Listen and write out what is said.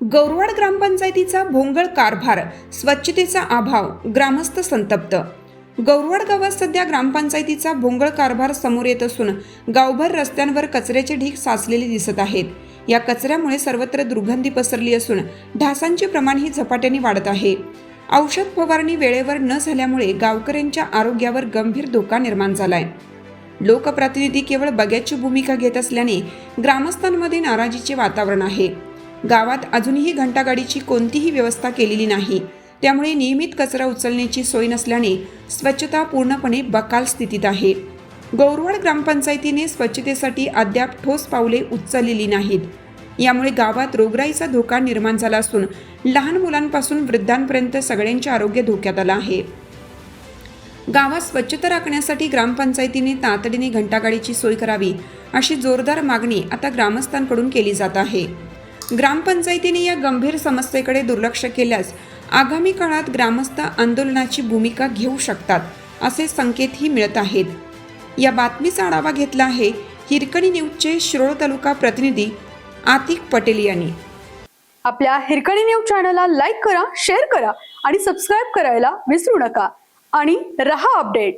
गौरवाड ग्रामपंचायतीचा भोंगळ कारभार स्वच्छतेचा अभाव ग्रामस्थ संतप्त. गौरवाड गावात सध्या ग्रामपंचायतीचा भोंगळ कारभार समोर येत असून गावभर रस्त्यांवर कचऱ्याचे ढीग साचलेले दिसत आहेत. या कचऱ्यामुळे सर्वत्र दुर्गंधी पसरली असून ढासांचे प्रमाणही झपाट्याने वाढत आहे. औषध फवारणी वेळेवर न झाल्यामुळे गावकऱ्यांच्या आरोग्यावर गंभीर धोका निर्माण झालाय. लोकप्रतिनिधी केवळ बग्याची भूमिका घेत असल्याने ग्रामस्थांमध्ये नाराजीचे वातावरण आहे. गावात अजूनही घंटागाडीची कोणतीही व्यवस्था केलेली नाही. त्यामुळे नियमित कचरा उचलण्याची सोय नसल्याने स्वच्छता पूर्णपणे बकाल स्थितीत आहे. गौरवाड ग्रामपंचायतीने स्वच्छतेसाठी अद्याप ठोस पावले उचललेली नाहीत. यामुळे गावात रोगराईचा धोका निर्माण झाला असून लहान मुलांपासून वृद्धांपर्यंत सगळ्यांचे आरोग्य धोक्यात आलं आहे. गावात स्वच्छता राखण्यासाठी ग्रामपंचायतीने तातडीने घंटागाडीची सोय करावी अशी जोरदार मागणी आता ग्रामस्थांकडून केली जात आहे. ग्रामपंचायतीने या गंभीर समस्येकडे दुर्लक्ष केल्यास आगामी काळात ग्रामस्थ आंदोलनाची भूमिका घेऊ शकतात असे संकेतही मिळत आहेत. या बातमीचा आढावा घेतला आहे हिरकणी न्यूजचे शिरोळ तालुका प्रतिनिधी आतिक पटेल यांनी. आपल्या हिरकणी न्यूज चॅनलला लाईक करा शेअर करा आणि सबस्क्राईब करायला विसरू नका. आणि रहा अपडेट.